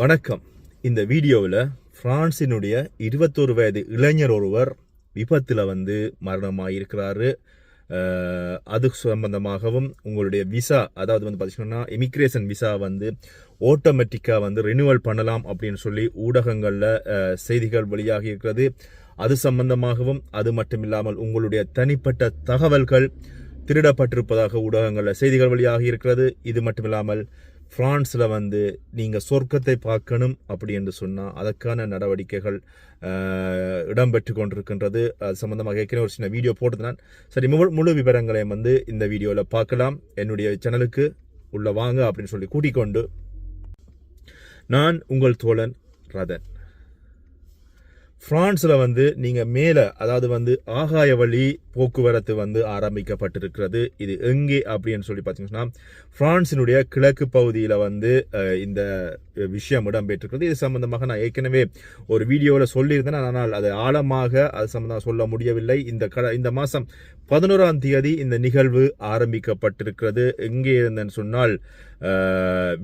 வணக்கம். இந்த வீடியோவில் ஃப்ரான்ஸினுடைய இருபத்தொரு வயது இளைஞர் ஒருவர் விபத்தில் வந்து மரணமாயிருக்கிறாரு. இருக்கிறாரு அது சம்பந்தமாகவும் உங்களுடைய விசா அதாவது வந்து பார்த்தீங்கன்னா இமிக்ரேஷன் விசா வந்து ஆட்டோமேட்டிக்காக வந்து ரினியூவல் பண்ணலாம் அப்படின்னு சொல்லி ஊடகங்களில் செய்திகள் வெளியாகி இருக்கிறது. அது சம்பந்தமாகவும் அது மட்டும் இல்லாமல் உங்களுடைய தனிப்பட்ட தகவல்கள் திருடப்பட்டிருப்பதாக ஊடகங்களில் செய்திகள் வெளியாகி இருக்கிறது. இது மட்டும் ஃப்ரான்ஸில் வந்து நீங்கள் சொர்க்கத்தை பார்க்கணும் அப்படி என்று சொன்னால் அதற்கான நடவடிக்கைகள் இடம்பெற்று கொண்டிருக்கின்றது. அது சம்மந்தமாக ஏற்கனவே ஒரு சின்ன வீடியோ போட்டதுனால் சரி முழு முழு விவரங்களையும் வந்து இந்த வீடியோவில் பார்க்கலாம். என்னுடைய சேனலுக்கு உள்ள வாங்க அப்படின்னு சொல்லி கூட்டிக் கொண்டு நான் உங்கள் தோழன் ரதன். பிரான்ஸில் வந்து நீங்கள் மேலே அதாவது வந்து ஆகாய வழி போக்குவரத்து வந்து ஆரம்பிக்கப்பட்டிருக்கிறது. இது எங்கே அப்படின்னு சொல்லி பார்த்தீங்கன்னா ஃப்ரான்ஸினுடைய கிழக்கு பகுதியில் வந்து இந்த விஷயம் இடம்பெற்றிருக்கிறது. இது சம்பந்தமாக நான் ஏற்கனவே ஒரு வீடியோவில் சொல்லியிருந்தேன். ஆனால் அது ஆழமாக அது சம்பந்தமாக சொல்ல முடியவில்லை. இந்த கட இந்த மாதம் பதினோராம் தேதி இந்த நிகழ்வு ஆரம்பிக்கப்பட்டிருக்கிறது. எங்கே இருந்தேன்னு சொன்னால்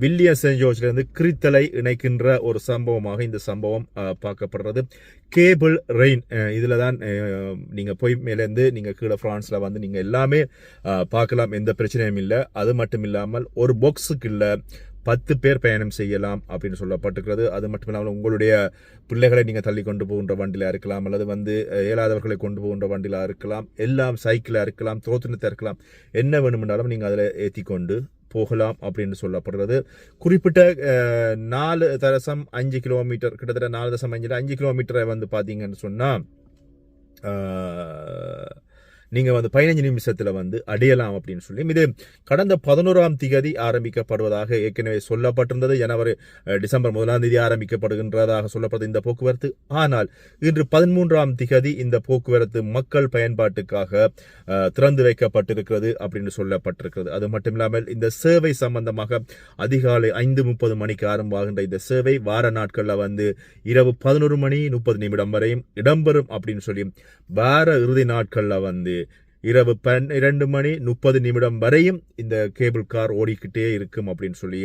வில்லிய சென்ட் ஜோர்ஜிலிருந்து கிரித்தலை இணைக்கின்ற ஒரு சம்பவமாக இந்த சம்பவம் பார்க்கப்படுறது. கேபிள் ரெயின் இதில் தான் நீங்கள் போய் மேலேருந்து நீங்கள் கீழே ஃப்ரான்ஸில் வந்து நீங்கள் எல்லாமே பார்க்கலாம். எந்த பிரச்சனையும் இல்லை. அது மட்டும் இல்லாமல் ஒரு பாக்ஸுக்கு இல்லை. பத்து பேர் பயணம் செய்யலாம் அப்படின்னு சொல்லப்பட்டிருக்கிறது. அது மட்டும் இல்லாமல் உங்களுடைய பிள்ளைகளை நீங்கள் தள்ளி கொண்டு போகின்ற வண்டியில் இருக்கலாம். அல்லது வந்து இயலாதவர்களை கொண்டு போகின்ற வண்டியில் இருக்கலாம். எல்லாம் சைக்கிளாக இருக்கலாம். தோத்துனத்தை இருக்கலாம். என்ன வேணுமென்றாலும் நீங்கள் அதில் ஏற்றி கொண்டு போகலாம் அப்படின்னு சொல்லப்படுறது. குறிப்பிட்ட நாலு தசம் அஞ்சு கிலோமீட்டர் கிட்டத்தட்ட நாலு தசம் அஞ்சு அஞ்சு கிலோமீட்டரை வந்து பார்த்தீங்கன்னு சொன்னால் நீங்கள் வந்து பதினஞ்சு நிமிஷத்தில் வந்து அடையலாம் அப்படின்னு சொல்லி இது கடந்த பதினோராம் திகதி ஆரம்பிக்கப்படுவதாக ஏற்கனவே சொல்லப்பட்டிருந்தது. ஜனவரி டிசம்பர் முதலாம் தேதி ஆரம்பிக்கப்படுகின்றதாக சொல்லப்பட்டது இந்த போக்குவரத்து. ஆனால் இன்று பதிமூன்றாம் திகதி இந்த போக்குவரத்து மக்கள் பயன்பாட்டுக்காக திறந்து வைக்கப்பட்டிருக்கிறது அப்படின்னு சொல்லப்பட்டிருக்கிறது. அது மட்டும் இல்லாமல் இந்த சேவை சம்பந்தமாக அதிகாலை ஐந்து முப்பது மணிக்கு ஆரம்பமாகின்ற இந்த சேவை வார நாட்களில் வந்து இரவு பதினோரு மணி முப்பது நிமிடம் வரையும் இடம்பெறும் அப்படின்னு சொல்லி வார இறுதி நாட்களில் வந்து இரவு பன்னிரண்டு மணி முப்பது நிமிடம் வரையும் இந்த கேபிள் கார் ஓடிக்கிட்டே இருக்கும் அப்படின்னு சொல்லி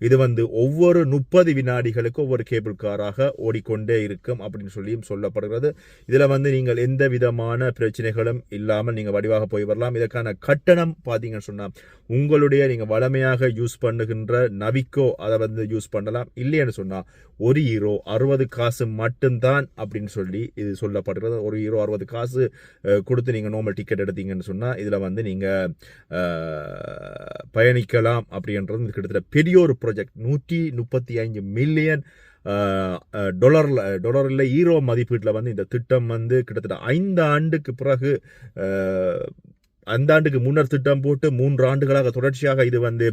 இது வந்து ஒவ்வொரு முப்பது வினாடிகளுக்கு ஒவ்வொரு கேபிள் காராக ஓடிக்கொண்டே இருக்கும் அப்படின்னு சொல்லியும் சொல்லப்படுகிறது. இதில் வந்து நீங்கள் எந்த விதமான பிரச்சனைகளும் இல்லாமல் நீங்கள் வடிவாக போய் வரலாம். இதற்கான கட்டணம் பார்த்தீங்கன்னு சொன்னால் உங்களுடைய நீங்கள் வளமையாக யூஸ் பண்ணுகின்ற நவிக்கோ அதை வந்து யூஸ் பண்ணலாம். இல்லைன்னு சொன்னால் ஒரு ஹீரோ அறுபது காசு மட்டும்தான் அப்படின்னு சொல்லி இது சொல்லப்படுகிறது. ஒரு ஹீரோ அறுபது காசு கொடுத்து நீங்கள் நார்மல் டிக்கெட் எடுத்தீங்கன்னு சொன்னால் இதில் வந்து நீங்கள் பயணிக்கலாம் அப்படின்றது கிட்டத்தட்ட பெரிய ஒரு ப்ராஜெக்ட் நூற்றி முப்பத்தி ஐந்து மில்லியன் டொலரில் டொலரில் ஈரோ மதிப்பீட்டில் வந்து இந்த திட்டம் வந்து கிட்டத்தட்ட ஐந்து ஆண்டுக்கு பிறகு அந்த ஆண்டுக்கு முன்னர் திட்டம் போட்டு மூன்று ஆண்டுகளாக தொடர்ச்சியாக இது வந்து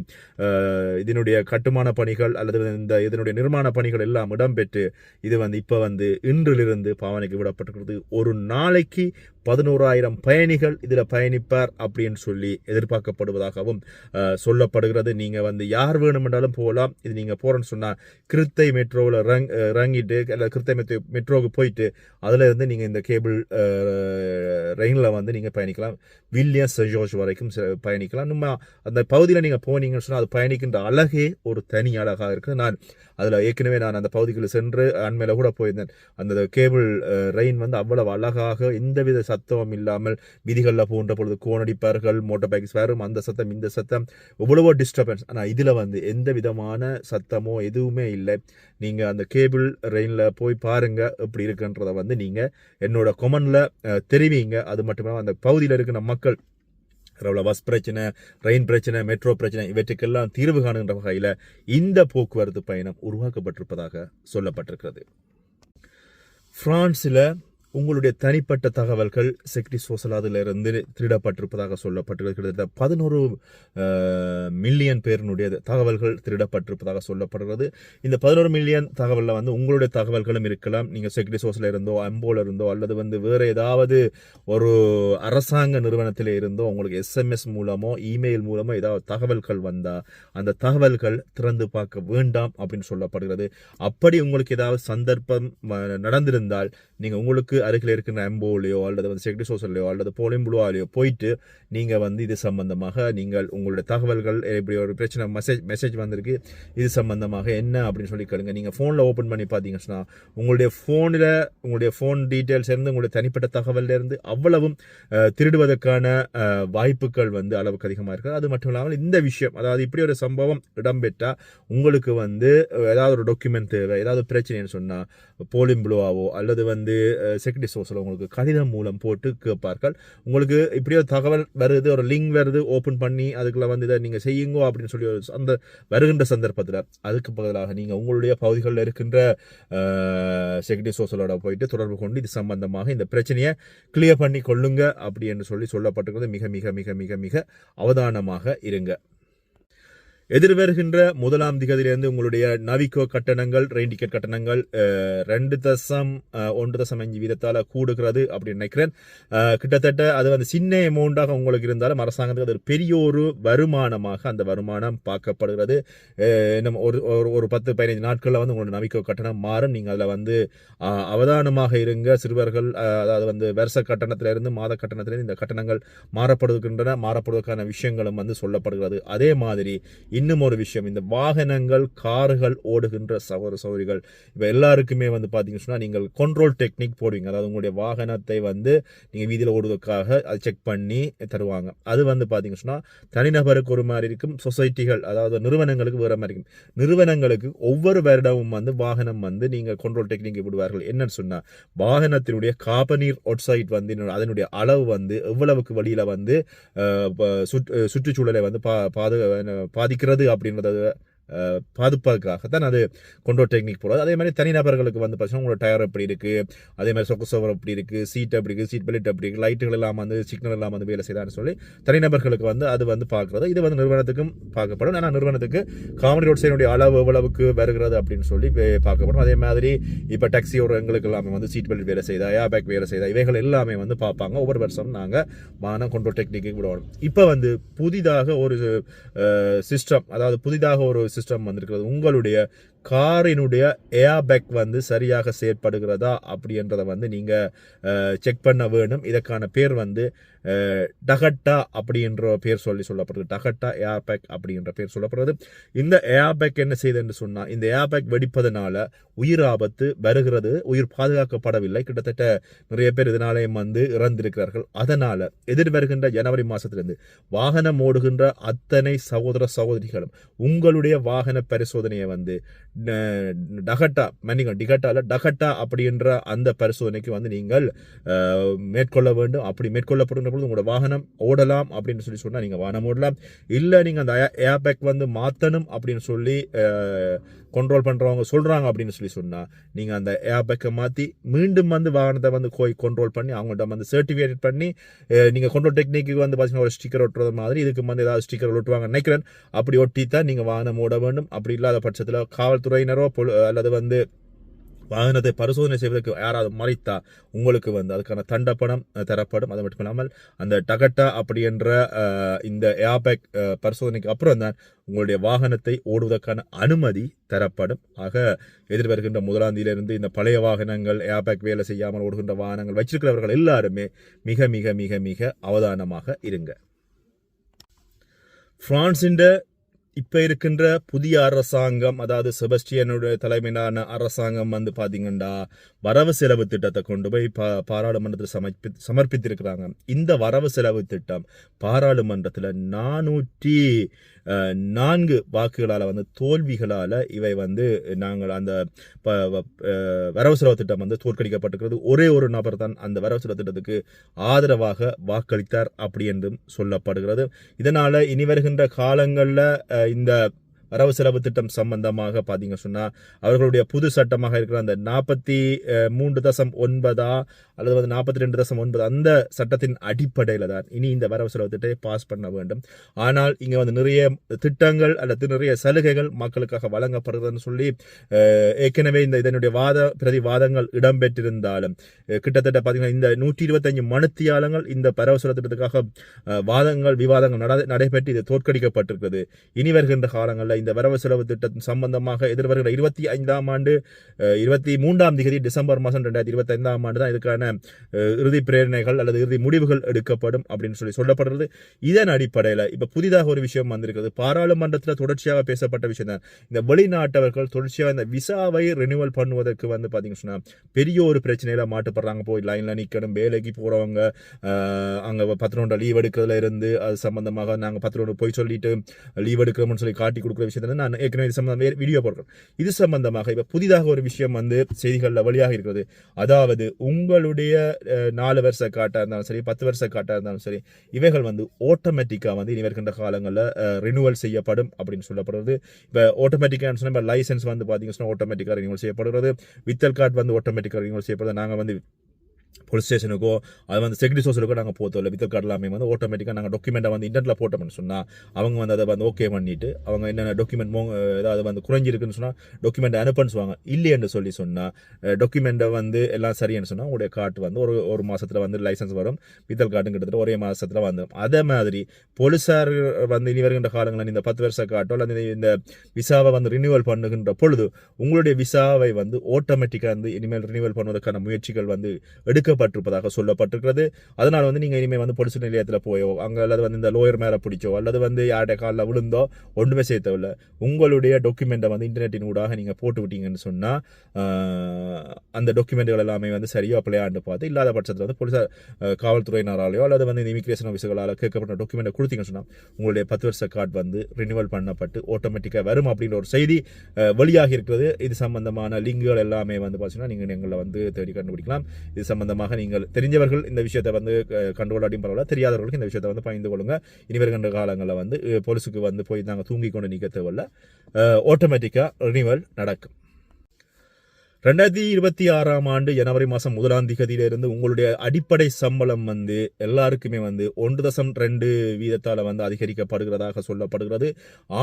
இதனுடைய கட்டுமான பணிகள் அல்லது இந்த இதனுடைய நிர்மாண பணிகள் எல்லாம் இடம்பெற்று இது வந்து இப்போ வந்து இன்றிலிருந்து பாவனைக்கு விடப்பட்டிருக்கிறது. ஒரு நாளைக்கு பதினோராயிரம் பயணிகள் இதில் பயணிப்பார் அப்படின்னு சொல்லி எதிர்பார்க்கப்படுவதாகவும் சொல்லப்படுகிறது. நீங்கள் வந்து யார் வேணுமென்றாலும் போகலாம். இது நீங்கள் போகிறேன்னு சொன்னால் கிருத்தை மெட்ரோவில் ரங் இறங்கிட்டு அல்லது கிருத்தை மெட்ரோ மெட்ரோவுக்கு போயிட்டு அதில் இருந்து நீங்கள் இந்த கேபிள் ரயிலில் வந்து நீங்கள் பயணிக்கலாம். வில்லியம் செஜோஸ் வரைக்கும் பயணிக்கலாம். நம்ம அந்த பகுதியில் நீங்கள் போனீங்கன்னு சொன்னால் அது பயணிக்கின்ற அழகே ஒரு தனி அழகாக இருக்குது. நான் அதில் ஏற்கனவே நான் அந்த பகுதிக்குள்ளே சென்று அண்மையில் கூட போயிருந்தேன். அந்த கேபிள் ரெயின் வந்து அவ்வளவு அழகாக எந்தவித சத்தமும் இல்லாமல் விதிகளில் போன்ற பொழுது கோணடிப்பார்கள் மோட்டார் பைக்ஸ் வரும் அந்த சத்தம் இந்த சத்தம் எவ்வளவோ டிஸ்டர்பன்ஸ் ஆனால் இதில் வந்து எந்த விதமான சத்தமோ எதுவுமே இல்லை. நீங்கள் அந்த கேபிள் ரெயினில் போய் பாருங்கள் எப்படி இருக்குன்றதை வந்து நீங்கள் என்னோட கொமனில் தெரிவிங்க. அது மட்டும் இல்லாமல் அந்த பகுதியில் இருக்கிற மக்கள் அவ்வளோ பஸ் பிரச்சனை ரயின் பிரச்சனை மெட்ரோ பிரச்சனை இவற்றுக்கெல்லாம் தீர்வு காணுகின்ற வகையில் இந்த போக்குவரத்து பயணம் உருவாக்கப்பட்டிருப்பதாக சொல்லப்பட்டிருக்கிறது. பிரான்ஸில் உங்களுடைய தனிப்பட்ட தகவல்கள் செக்டி சோசலாதிலிருந்து திருடப்பட்டிருப்பதாக சொல்லப்பட்டிருக்கிறது. கிட்டத்தட்ட பதினோரு மில்லியன் பேரினுடைய தகவல்கள் திருடப்பட்டிருப்பதாக சொல்லப்படுகிறது. இந்த பதினோரு மில்லியன் தகவலில் வந்து உங்களுடைய தகவல்களும் இருக்கலாம். நீங்கள் செக்டி சோஸில் இருந்தோ அம்போல இருந்தோ அல்லது வந்து வேறு ஏதாவது ஒரு அரசாங்க நிறுவனத்தில் இருந்தோ உங்களுக்கு எஸ்எம்எஸ் மூலமோ இமெயில் மூலமோ ஏதாவது தகவல்கள் வந்தால் அந்த தகவல்கள் திறந்து பார்க்க வேண்டாம் அப்படின்னு சொல்லப்படுகிறது. அப்படி உங்களுக்கு ஏதாவது சந்தர்ப்பம் நடந்திருந்தால் நீங்கள் உங்களுக்கு அருகில் இருக்கிற அம்போலையோ அல்லது வந்து செக்டி சோசல்லையோ அல்லது போலிம்புலுவாலையோ போயிட்டு நீங்கள் வந்து இது சம்பந்தமாக நீங்கள் உங்களுடைய தகவல்கள் இப்படி ஒரு பிரச்சனை மெசேஜ் மெசேஜ் வந்திருக்கு இது சம்பந்தமாக என்ன அப்படின்னு சொல்லி கேளுங்க. நீங்கள் ஃபோனில் ஓப்பன் பண்ணி பார்த்தீங்கன்னா உங்களுடைய ஃபோனில் உங்களுடைய ஃபோன் டீட்டெயில்ஸ் இருந்து உங்களுடைய தனிப்பட்ட தகவல்லேருந்து அவ்வளவும் திருடுவதற்கான வாய்ப்புகள் வந்து அளவுக்கு அதிகமாக இருக்குது அது மட்டும் இல்லாமல் இந்த விஷயம் அதாவது இப்படி ஒரு சம்பவம் இடம்பெற்றால் உங்களுக்கு வந்து ஏதாவது ஒரு டாக்குமெண்ட் தேவை ஏதாவது பிரச்சனைன்னு சொன்னால் போலிம்புலுவாவோ அல்லது வந்து எக்ஸிகூட்டிவ் சோர்ஸில் உங்களுக்கு கடிதம் மூலம் போட்டு கேட்பார்கள். உங்களுக்கு இப்படியோ தகவல் வருது ஒரு லிங்க் வருது ஓப்பன் பண்ணி அதுக்குள்ள வந்து இதை நீங்கள் செய்யுங்கோ அப்படின்னு சொல்லி ஒரு அந்த வருகின்ற சந்தர்ப்பத்தில் அதுக்கு பதிலாக நீங்கள் உங்களுடைய பகுதிகளில் இருக்கின்ற செக்யூரிட்டி சோர்ஸலோட போயிட்டு தொடர்பு கொண்டு இது சம்பந்தமாக இந்த பிரச்சனையை கிளியர் பண்ணி கொள்ளுங்க அப்படி என்று சொல்லி சொல்லப்பட்டிருக்கிறது. மிக மிக மிக மிக மிக அவதானமாக இருங்க. எதிர்வருகின்ற முதலாம் திகதியிலிருந்து உங்களுடைய நவிக்கோ கட்டணங்கள் ரெயின் டிக்கெட் கட்டணங்கள் ரெண்டு தசம் ஒன்று தசம் அஞ்சு வீதத்தால் கூடுகிறது அப்படின்னு நினைக்கிறேன். கிட்டத்தட்ட அது வந்து சின்ன அமௌண்ட்டாக உங்களுக்கு இருந்தாலும் அரசாங்கத்துக்கு அது ஒரு பெரிய ஒரு வருமானமாக அந்த வருமானம் பார்க்கப்படுகிறது. நம்ம ஒரு ஒரு- ஒரு பத்து பதினைந்து நாட்களில் வந்து உங்களோட நவிக்கோ கட்டணம் மாறும். நீங்கள் அதில் வந்து அவதானமாக இருங்க. சிறுவர்கள் அதாவது வந்து வருஷ கட்டணத்திலிருந்து மாத கட்டணத்திலிருந்து இந்த கட்டணங்கள் மாறப்படுகின்றன. மாறப்படுவதற்கான விஷயங்களும் வந்து சொல்லப்படுகிறது. அதே மாதிரி இன்னும் ஒரு விஷயம். இந்த வாகனங்கள் கார்கள் ஓடுகின்ற சகோதர சௌரிகள் இப்போ எல்லாருக்குமே வந்து பார்த்தீங்கன்னு சொன்னால் நீங்கள் கண்ட்ரோல் டெக்னிக் போடுவீங்க. அதாவது உங்களுடைய வாகனத்தை வந்து நீங்கள் வீதியில் ஓடுவதற்காக அதை செக் பண்ணி தருவாங்க. அது வந்து பார்த்தீங்கன்னு சொன்னால் தனிநபருக்கு ஒரு மாதிரி இருக்கும் சொசைட்டிகள் அதாவது நிறுவனங்களுக்கு வேறு மாதிரி இருக்கும். நிறுவனங்களுக்கு ஒவ்வொரு வருடமும் வந்து வாகனம் வந்து நீங்கள் கண்ட்ரோல் டெக்னிக் விடுவார்கள் என்னன்னு சொன்னால் வாகனத்தினுடைய காபனீர் ஒட்சைட் வந்து அதனுடைய அளவு வந்து எவ்வளவுக்கு வழியில் வந்து சுற்று- சுற்றுச்சூழலை வந்து பா பாது இருக்கிறது அப்படின்றத பாதுகாப்புக்காகத்தான் அது கொண்டோ டெக்னிக் போகிறது அதே மாதிரி தனிநபர்களுக்கு வந்து பார்த்தீங்கன்னா உங்களோட டயர் எப்படி இருக்குது அதே மாதிரி சொக்கு சோவர் எப்படி இருக்குது சீட் எப்படி இருக்குது சீட் பெல்ட் எப்படி இருக்குது லைட்டுகள் எல்லாம் வந்து சிக்னல் எல்லாம் வந்து வேலை செய்தான்னு சொல்லி தனிநபர்களுக்கு வந்து அது வந்து பார்க்கறது. இது வந்து நிறுவனத்துக்கும் பார்க்கப்படும். ஆனால் நிறுவனத்துக்கு காமெடி ரோட் சைனுடைய அளவு எவ்வளவுக்கு வருகிறது அப்படின்னு சொல்லி பார்க்கப்படும். அதே மாதிரி இப்போ டாக்ஸி எங்களுக்கு எல்லாமே வந்து சீட் பெல்ட் வேலை செய்தா ஏர் பேக் வேலை செய்தா இவைகள் எல்லாமே வந்து பார்ப்பாங்க. ஒவ்வொரு வருஷம் நாங்கள் மானம் கொண்டோ டெக்னிக்கு விடுவோம் இப்போ வந்து புதிதாக ஒரு சிஸ்டம் அதாவது புதிதாக ஒரு சிஸ்டம் வந்திருக்கிறது. உங்களுடைய காரினுடைய ஏர்பேக் வந்து சரியாக செயற்படுகிறதா அப்படின்றத வந்து நீங்கள் செக் பண்ண வேணும். இதற்கான பேர் வந்து டகட்டா அப்படின்ற பேர் சொல்லி சொல்லப்படுது. டகட்டா ஏர் பேக் அப்படின்ற பேர் சொல்லப்படுறது இந்த ஏர்பேக் என்ன செய்யுதுன்னு சொன்னால் இந்த ஏர் பேக் வெடிப்பதனால உயிர் ஆபத்து வருகிறது. உயிர் பாதுகாக்கப்படவில்லை. கிட்டத்தட்ட நிறைய பேர் இதனாலேயும் வந்து இறந்திருக்கிறார்கள். அதனால் எதிர் வருகின்ற ஜனவரி மாதத்திலிருந்து வாகனம் ஓடுகின்ற அத்தனை சகோதர சகோதரிகளும் உங்களுடைய வாகன பரிசோதனையை வந்து டகட்டா மன்னிக்கும் டிகட்டால டகட்டா அப்படின்ற அந்த பரிசோதனைக்கு வந்து நீங்கள் மேற்கொள்ள வேண்டும். அப்படி மேற்கொள்ளப்படுகிற பொழுது உங்களோட வாகனம் ஓடலாம் அப்படின்னு சொல்லி சொன்னால் நீங்கள் வாகனம் ஓடலாம். இல்லை நீங்கள் அந்த ஏர் வந்து மாற்றணும் அப்படின்னு சொல்லி கண்ட்ரோல் பண்ணுறவங்க சொல்கிறாங்க அப்படின்னு சொல்லி சொன்னால் நீங்கள் அந்த ஏர் பேக்கை மாற்றி மீண்டும் வந்து வாகனத்தை வந்து போய் கண்ட்ரோல் பண்ணி அவங்கள்ட்ட வந்து சர்டிஃபிகேட் பண்ணி நீங்கள் கண்ட்ரோல் டெக்னிக்கு வந்து பார்த்தீங்கன்னா ஒரு ஸ்டிக்கர் ஒட்டுறது மாதிரி இதுக்கு வந்து ஏதாவது ஸ்டிக்கர் ஒட்டுவாங்க நினைக்கிறேன். அப்படி ஒட்டி தான் நீங்கள் வாகனம் ஓட வேண்டும். அப்படி இல்லாத பட்சத்தில் காவல்துறை காவல்துறையினரோ பொழு அல்லது வந்து வாகனத்தை பரிசோதனை செய்வதற்கு யாராவது மறைத்தா உங்களுக்கு வந்து அதுக்கான தண்டப்பணம் அஹ், தரப்படும். அது மட்டும் இல்லாமல் அந்த டகட்டா அப்படி என்ற இந்த ஏபேக் பரிசோதனைக்கு அப்புறம் தான் உங்களுடைய வாகனத்தை ஓடுவதற்கான அனுமதி தரப்படும். ஆக எதிர்வருகின்ற முதலாந்தியிலிருந்து இந்த பழைய வாகனங்கள் ஏபேக் வேலை செய்யாமல் ஓடுகின்ற வாகனங்கள் வச்சிருக்கிறவர்கள் எல்லாருமே மிக மிக மிக மிக அவதானமாக இருங்க. பிரான்சின் இப்போ இருக்கின்ற புதிய அரசாங்கம் அதாவது செபஸ்டியனுடைய தலைமையிலான அரசாங்கம் வந்து பார்த்தீங்கன்னா வரவு செலவு திட்டத்தை கொண்டு போய் பா பாராளுமன்றத்தில் சமர்ப்பி சமர்ப்பித்திருக்கிறாங்க. இந்த வரவு செலவு திட்டம் பாராளுமன்றத்தில் நானூற்றி நான்கு வாக்குகளால் வந்து தோல்விகளால் இவை வந்து நாங்கள் அந்த ப- வ- வரவு செலவு திட்டம் வந்து தோற்கடிக்கப்பட்டிருக்கிறது. ஒரே ஒரு நபர் தான் அந்த வரவு செலவு திட்டத்துக்கு ஆதரவாக வாக்களித்தார் அப்படி என்றும் சொல்லப்படுகிறது. இதனால் இனி வருகின்ற காலங்களில் இந்த வரவு செலவு திட்டம் சம்பந்தமாக பார்த்தீங்க சொன்னால் அவர்களுடைய புது சட்டமாக இருக்கிற அந்த நாற்பத்தி மூன்று தசம் ஒன்பதா அல்லது வந்து நாற்பத்தி ரெண்டு தசம் ஒன்பது அந்த சட்டத்தின் அடிப்படையில் தான் இனி இந்த வரவு செலவு திட்டத்தை பாஸ் பண்ண வேண்டும். ஆனால் இங்கே வந்து நிறைய திட்டங்கள் அல்லது நிறைய சலுகைகள் மக்களுக்காக வழங்கப்படுகிறதுன்னு சொல்லி ஏற்கனவே இந்த இதனுடைய வாத பிரதிவாதங்கள் இடம்பெற்றிருந்தாலும் கிட்டத்தட்ட பார்த்தீங்கன்னா இந்த நூற்றி இருபத்தஞ்சு மனுத்தியாளங்கள் இந்த வரவு செலவு திட்டத்துக்காக வாதங்கள் விவாதங்கள் நட- நடைபெற்று இது தோற்கடிக்கப்பட்டிருக்கிறது. இனி வருகின்ற காலங்களில் இந்த வரவு செலவு திட்டத்தின் சம்பந்தமாக எதிர்வருகிற இருபத்தி ஐந்தாம் ஆண்டு இருபத்தி மூன்றாம் தேதி டிசம்பர் மாதம் ரெண்டாயிரத்தி இருபத்தி ஐந்தாம் ஆண்டு தான் இதுக்கான இறுதி பிரேரணைகள் அல்லது இறுதி முடிவுகள் எடுக்கப்படும் அப்படின்னு சொல்லி சொல்லப்படுறது. இதன் அடிப்படையில் இப்போ புதிதாக ஒரு விஷயம் வந்திருக்கிறது. பாராளுமன்றத்தில் தொடர்ச்சியாக பேசப்பட்ட விஷயம் தான் இந்த வெளிநாட்டவர்கள் தொடர்ச்சியாக இந்த விசாவை ரினியூவல் பண்ணுவதற்கு வந்து பார்த்தீங்கன்னு சொன்னால் பெரிய ஒரு பிரச்சனையில் மாட்டுப்படுறாங்க. போய் லைனில் நிற்கணும் வேலைக்கு போகிறவங்க அங்கே பத்து லீவ் எடுக்கிறதுல இருந்து அது சம்பந்தமாக நாங்கள் பத்து ரவுண்டு போய் சொல்லிட்டு லீவ் எடுக்கிறோம்னு சொல்லி காட்டி கொடுக்குற விஷயத்தை நான் ஏற்கனவே இது சம்பந்தம் வீடியோ போடுறேன். இது சம்பந்தமாக இப்போ புதிதாக ஒரு விஷயம் வந்து செய்திகளில் வழியாக இருக்கிறது. அதாவது உங்களுடைய நாலு வருஷ காட்டாக இருந்தாலும் சரி பத்து வருஷ காட்டாக இருந்தாலும் சரி இவைகள் வந்து ஆட்டோமேட்டிக்காக வந்து இனி வருகின்ற காலங்களில் ரினுவல் செய்யப்படும் அப்படின்னு சொல்லப்படுறது. இப்போ ஆட்டோமேட்டிக்காக சொன்னால் இப்போ லைசன்ஸ் வந்து பார்த்தீங்கன்னா ஆட்டோமேட்டிக்காக ரினியூவல் செய்யப்படுகிறது. வித்தல் கார்டு வந்து ஆட்டோமேட்டிக்காக ரினியூவல் செய்யப்படுறது நாங்கள் வந்து போலீஸ் ஸ்டேஷனுக்கோ அது வந்து செக்யூரிட்டி சோர்ஸுக்கோ நாங்கள் போத்தோம் வித்தல் கார்டு எல்லாமே வந்து ஆட்டோமேட்டிக்காக நாங்கள் டாக்குமெண்ட்டை வந்து இன்டர்நெட்டில் போட்டோம்னு சொன்னால் அவங்க வந்து அதை வந்து ஓகே பண்ணிட்டு அவங்க என்னென்ன டாக்குமெண்ட் மோ ஏதாவது வந்து குறைஞ்சிருக்குன்னு சொன்னால் டாக்குமெண்ட் அனுப்புன்னு சொல்லுவாங்க. இல்லைன்னு சொல்லி சொன்னால் டாக்குமெண்ட்டை வந்து எல்லாம் சரின்னு சொன்னால் உங்களுடைய கார்டு வந்து ஒரு ஒரு மாதத்தில் வந்து லைசன்ஸ் வரும். வித்தல் கார்டும் கிட்டத்தட்ட ஒரே மாதத்தில் வந்துடும் அதே மாதிரி போலீஸார் வந்து இனி வருகின்ற காலங்களில் இந்த பத்து வருஷ காட்டோ அல்லது இந்த விசாவை வந்து ரினியூவல் பண்ணுகின்ற பொழுது உங்களுடைய விசாவை வந்து ஆட்டோமேட்டிக்காக வந்து இனிமேல் ரினியூவல் பண்ணுவதற்கான முயற்சிகள் வந்து எடுக்கப்பட்டிருப்பதாக சொல்லப்பட்டிருக்கிறது. அதனால் வந்து நீங்கள் இனிமேல் வந்து பொலிசு நிலையத்தில் போயோ அங்கே அல்லது வந்து இந்த லோயர் மேலே பிடிச்சோ அல்லது வந்து யார்டைய காலில் விழுந்தோ ஒன்றுமே செய்ய உங்களுடைய டாக்குமெண்ட்டை வந்து இன்டர்நெட்டின் ஊடாக நீங்கள் போட்டு விட்டீங்கன்னு சொன்னால் அந்த டாக்குமெண்ட்டுகள் எல்லாமே வந்து சரியோ பிள்ளையாண்டு பார்த்து இல்லாத பட்சத்தில் வந்து போலீஸார் காவல்துறையினராலேயோ அல்லது வந்து இந்த இமிக்ரேஷன் ஆஃபீஸர்களால் கேட்கப்பட்ட டாக்குமெண்ட்டை கொடுத்தீங்கன்னு சொன்னால் உங்களுடைய பத்து வருஷ கார்டு வந்து ரினியூவல் பண்ணப்பட்டு ஆட்டோமேட்டிக்காக வரும் அப்படின்ற ஒரு செய்தி வெளியாகி இருக்கிறது. இது சம்பந்தமான லிங்குகள் எல்லாமே வந்து பார்த்தீங்கன்னா நீங்கள் எங்களை வந்து தேடி கண்டுபிடிக்கலாம். இது சம்பந்தமாக நீங்கள் தெரிஞ்சவர்கள் இந்த விஷயத்தை வந்து கண்டுகொள்ளாட்டியும் பரவாயில்ல. தெரியாதவர்களுக்கு இந்த விஷயத்தை வந்து பகிர்ந்து கொள்ளுங்க. இனி வருகின்ற காலங்களில் வந்து போலீஸுக்கு வந்து போய் நாங்கள் தூங்கி கொண்டு நிற்க தேவையில்ல. ஆட்டோமேட்டிக்காக ரினிவல் நடக்கும். ரெண்டாயிரத்தி இருபத்தி ஆறாம் ஆண்டு ஜனவரி மாதம் முதலாம் திகதியிலிருந்து உங்களுடைய அடிப்படை சம்பளம் வந்து எல்லாருக்குமே வந்து ஒன்று தசம் ரெண்டு வீதத்தால் வந்து அதிகரிக்கப்படுகிறதாக சொல்லப்படுகிறது.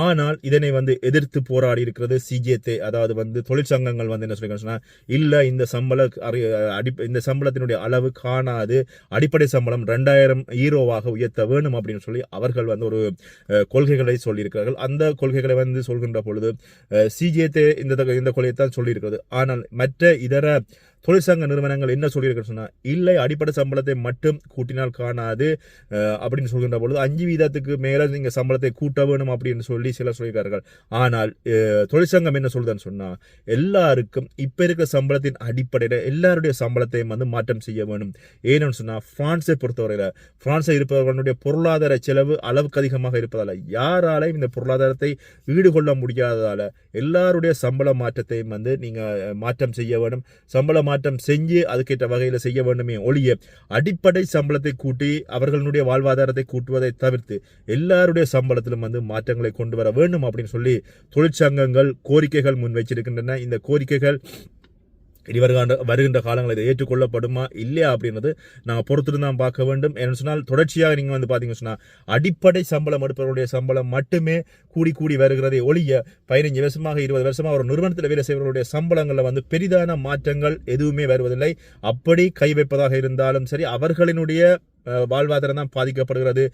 ஆனால் இதனை வந்து எதிர்த்து போராடி இருக்கிறது சிஜேதே அதாவது வந்து தொழிற்சங்கங்கள் வந்து என்ன சொல்லி இல்லை இந்த சம்பள அறி அடி இந்த சம்பளத்தினுடைய அளவு காணாது அடிப்படை சம்பளம் ரெண்டாயிரம் ஈரோவாக உயர்த்த வேணும் அப்படின்னு சொல்லி அவர்கள் வந்து ஒரு கொள்கைகளை சொல்லியிருக்கிறார்கள். அந்த கொள்கைகளை வந்து சொல்கின்ற பொழுது சிஜேதே இந்த இந்த கொள்கையை தான் சொல்லியிருக்கிறது. ஆனால் மற்ற இதர தொழிற்சங்க நிறுவனங்கள் என்ன சொல்லியிருக்கிறது சொன்னால் இல்லை அடிப்படை சம்பளத்தை மட்டும் கூட்டினால் காணாது. அப்படின்னு சொல்கின்ற பொழுது அஞ்சு வீதத்துக்கு மேலே நீங்கள் சம்பளத்தை கூட்ட வேணும் அப்படின்னு சொல்லி சிலர் சொல்லியிருக்கார்கள் ஆனால் தொழிற்சங்கம் என்ன சொல்லுதுன்னு சொன்னால் எல்லாருக்கும் இப்போ இருக்கிற சம்பளத்தின் அடிப்படையில் எல்லாருடைய சம்பளத்தையும் வந்து மாற்றம் செய்ய வேணும். ஏன்னு சொன்னால் பிரான்ஸை பொறுத்தவரையில் பிரான்ஸில் இருப்பவர்களுடைய பொருளாதார செலவு அளவுக்கு அதிகமாக இருப்பதால் யாராலையும் இந்த பொருளாதாரத்தை ஈடுகொள்ள முடியாததால் எல்லாருடைய சம்பள மாற்றத்தையும் வந்து நீங்கள் மாற்றம் செய்ய வேணும். சம்பள மாற்றம் செஞ்சு அதுக்கேற்ற வகையில் செய்ய வேண்டுமே ஒழிய அடிப்படை சம்பளத்தை கூட்டி அவர்களுடைய வாழ்வாதாரத்தை கூட்டுவதை தவிர்த்து எல்லாருடைய சம்பளத்திலும் வந்து மாற்றங்களை கொண்டு வர வேண்டும் அப்படின்னு சொல்லி தொழிற்சங்கங்கள் கோரிக்கைகள் முன் வச்சிருக்கின்றன இந்த கோரிக்கைகள் இனி வருகின்ற வருகின்ற காலங்களில் இதை ஏற்றுக்கொள்ளப்படுமா? இல்லையா அப்படின்றது நாங்கள் பொறுத்துட்டு தான் பார்க்க வேண்டும். என்ன சொன்னால் தொடர்ச்சியாக நீங்கள் வந்து பார்த்தீங்கன்னு சொன்னால் அடிப்படை சம்பளம் எடுப்பவருடைய சம்பளம் மட்டுமே கூடி கூடி வருகிறதை ஒழிய பதினஞ்சு வருஷமாக இருபது வருஷமாக ஒரு நிறுவனத்தில் வேலை செய்வர்களுடைய சம்பளங்களில் வந்து பெரிதான மாற்றங்கள் எதுவுமே வருவதில்லை. அப்படி கை வைப்பதாக இருந்தாலும் சரி அவர்களினுடைய வாழ்வாதாரம் தான் பாதிக்கப்படுகிறது.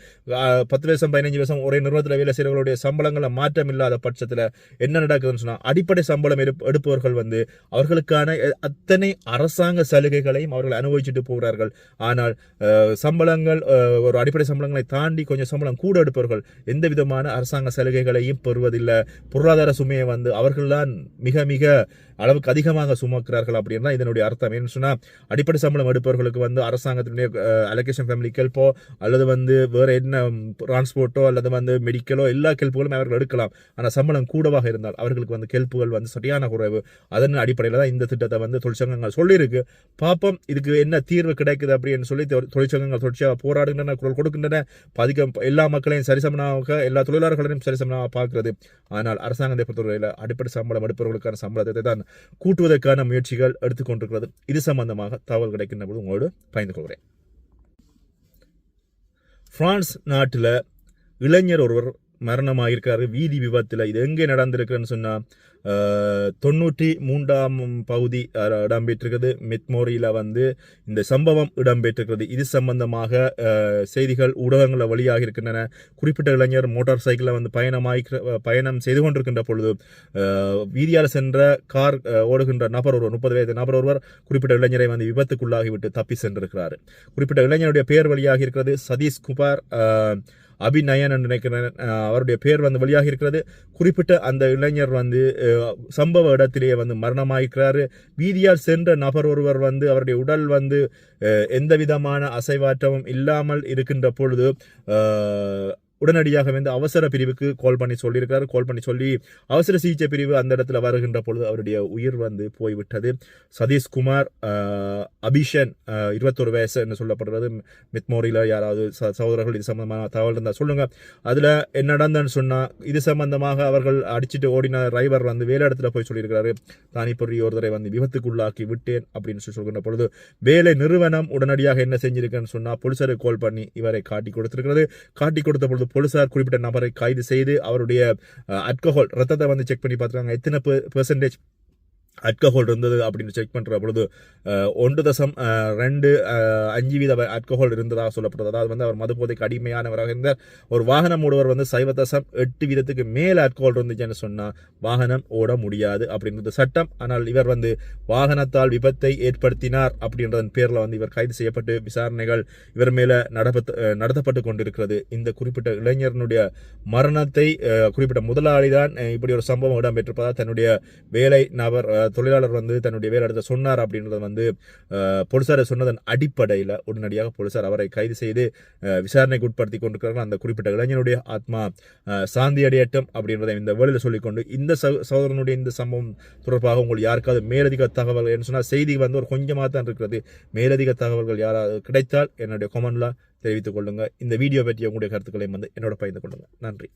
பத்து வருஷம் பதினஞ்சு வருஷம் ஒரே நிறுவனத்தில் வேலை செய்கிறவர்களுடைய சம்பளங்களில் மாற்றம் இல்லாத பட்சத்தில் என்ன நடக்குதுன்னு சொன்னால் அடிப்படை சம்பளம் எடுப்- எடுப்பவர்கள் வந்து அவர்களுக்கான எ- அத்தனை அரசாங்க சலுகைகளையும் அவர்கள் அனுபவிச்சுட்டு போகிறார்கள். ஆனால் சம்பளங்கள் ஒரு அடிப்படை சம்பளங்களை தாண்டி கொஞ்சம் சம்பளம் கூட எடுப்பவர்கள் எந்த விதமான அரசாங்க சலுகைகளையும் பெறுவதில்லை. பொருளாதார சுமையை வந்து அவர்கள்தான் மிக மிக அளவுக்கு அதிகமாக சுமக்கிறார்கள் அப்படின்னா இதனுடைய அர்த்தம் என்ன சொன்னால் அடிப்படை சம்பளம் எடுப்பவர்களுக்கு வந்து அரசாங்கத்தினுடைய அலோகேஷன் ஃபேமிலி கெல்ப்போ அல்லது வந்து வேறு என்ன டிரான்ஸ்போர்ட்டோ அல்லது வந்து மெடிக்கலோ எல்லா கெல்ப்புகளும் அவர்கள் எடுக்கலாம். ஆனால் சம்பளம் கூடவாக இருந்தால் அவர்களுக்கு வந்து கெல்ப்புகள் வந்து சரியான குறைவு. அதன் அடிப்படையில் தான் இந்த திட்டத்தை வந்து தொழிற்சங்கங்கள் சொல்லியிருக்கு. பார்ப்போம் இதுக்கு என்ன தீர்வு கிடைக்குது அப்படின்னு சொல்லி தொழிற்சங்கங்கள் தொடர்ச்சியாக போராடுகின்றன குரல் கொடுக்கின்றன. பாதிக்க எல்லா மக்களையும் சரிசமனாக எல்லா தொழிலாளர்களையும் சரிசமனாக பார்க்கிறது. ஆனால் அரசாங்கத்தை பொறுத்தவரையில் அடிப்படை சம்பளம் எடுப்பவர்களுக்கான சம்பளத்தை தான் கூட்டுவதற்கான முயற்சிகள் எடுத்துக்கொண்டிருக்கிறது. இது சம்பந்தமாக தகவல் கிடைக்கின்ற போது உங்களோடு பயந்து கொள்கிறேன். பிரான்ஸ் நாட்டில் இளைஞர் ஒருவர் மரணமாயிருக்காரு வீதி விபத்தில் இது எங்கே நடந்திருக்குன்னு சொன்னால் தொண்ணூற்றி மூன்றாம் பகுதி அஹ், இடம்பெற்றிருக்கிறது. மெத்மோரியில் வந்து இந்த சம்பவம் இடம்பெற்றிருக்கிறது. இது சம்பந்தமாக செய்திகள் ஊடகங்களில் வழியாக இருக்கின்றன. குறிப்பிட்ட இளைஞர் மோட்டார் சைக்கிளில் வந்து பயணமாக பயணம் செய்து கொண்டிருக்கின்ற பொழுது வீதியால் சென்ற கார் ஓடுகின்ற நபர் ஒருவர் முப்பது வயது நபர் ஒருவர் குறிப்பிட்ட இளைஞரை வந்து விபத்துக்குள்ளாகிவிட்டு தப்பி சென்றிருக்கிறார். குறிப்பிட்ட இளைஞருடைய பெயர் வழியாக இருக்கிறது சதீஷ் குமார் அபிநயன் என்று நினைக்கிறேன். அவருடைய பேர் வந்து வெளியாக இருக்கிறது. குறிப்பிட்ட அந்த இளைஞர் வந்து சம்பவ இடத்திலேயே வந்து மரணமாயிருக்கிறார். வீதியால் சென்ற நபர் ஒருவர் வந்து அவருடைய உடல் வந்து எந்த விதமான அசைவாற்றமும் இல்லாமல் இருக்கின்ற பொழுது உடனடியாக வந்து அவசர பிரிவுக்கு கால் பண்ணி சொல்லியிருக்காரு கால் பண்ணி சொல்லி அவசர சிகிச்சை பிரிவு அந்த இடத்துல வருகின்ற பொழுது அவருடைய உயிர் வந்து போய்விட்டது. சதீஷ்குமார் அபிஷன் இருபத்தொரு வயசு என்று சொல்லப்படுறது. மித்மோரியில் யாராவது ச- சகோதரர்கள் இது சம்பந்தமான தகவல் இருந்தால் சொல்லுங்கள் அதில் என்ன நடந்தன்னு சொன்னால் இது சம்பந்தமாக அவர்கள் அடிச்சிட்டு ஓடின டிரைவர் வந்து வேலை இடத்துல போய் சொல்லியிருக்கிறாரு. தானிப்பொறி ஒருத்தரை வந்து விபத்துக்குள்ளாக்கி விட்டேன் அப்படின்னு சொல்லி சொல்கின்ற பொழுது வேலை நிறுவனம் உடனடியாக என்ன செஞ்சிருக்குன்னு சொன்னால் போலீசாருக்கு கால் பண்ணி இவரை காட்டி கொடுத்திருக்கிறது. காட்டி கொடுத்த பொழுது போலீசார் குறிப்பிட்ட நபரை கைது செய்து அவருடைய அல்கஹால் ரத்தத்தை வந்து செக் பண்ணி பார்த்துருக்காங்க. எத்தனை பெர்சன்டேஜ் அட்கஹோல் இருந்தது அப்படின்னு செக் பண்ணுற பொழுது ஒன்று தசம் ரெண்டு அஞ்சு வீத அட்கஹோல் இருந்ததாக சொல்லப்படுது அதாவது வந்து அவர் மதுபோதைக்கு அடிமையானவராக இருந்தார். ஒரு வாகனம் ஓடுவர் வந்து சைவ தசம் எட்டு வீதத்துக்கு மேலே அல்கஹால் இருந்துச்சுன்னு சொன்னால் வாகனம் ஓட முடியாது அப்படின்றது சட்டம். ஆனால் இவர் வந்து வாகனத்தால் விபத்தை ஏற்படுத்தினார் அப்படின்றதன் பேரில் வந்து இவர் கைது செய்யப்பட்டு விசாரணைகள் இவர் மேலே நடப்பத்து நடத்தப்பட்டு கொண்டிருக்கிறது. இந்த குறிப்பிட்ட இளைஞரனுடைய மரணத்தை குறிப்பிட்ட முதலாளி தான் இப்படி ஒரு சம்பவம் இடம்பெற்றிருப்பதால் தன்னுடைய வேலை நபர் தொழிலாளர் வந்து தன்னுடைய வேலையிடத்தை சொன்னார் அப்படின்றத வந்து போலீசாரை சொன்னதன் அடிப்படையில் உடனடியாக போலீசார் அவரை கைது செய்து விசாரணைக்கு உட்படுத்தி கொண்டிருக்கிறார்கள். அந்த குறிப்பிட்ட இளைஞனுடைய ஆத்மா சாந்தி அடையட்டும் அப்படின்றதை இந்த வேலையில் சொல்லிக்கொண்டு இந்த சகோதரனுடைய இந்த சம்பவம் தொடர்பாக உங்களுக்கு யாருக்காவது மேலதிக தகவல் என்று சொன்னால் செய்தி வந்து ஒரு கொஞ்சமாக தான் இருக்கிறது. மேலதிக தகவல்கள் யாராவது கிடைத்தால் என்னுடைய கொமெண்ட்ல தெரிவித்துக் கொள்ளுங்கள் இந்த வீடியோ பற்றி உங்களுடைய கருத்துக்களையும் வந்து என்னோட பகிர்ந்து கொள்ளுங்கள் நன்றி.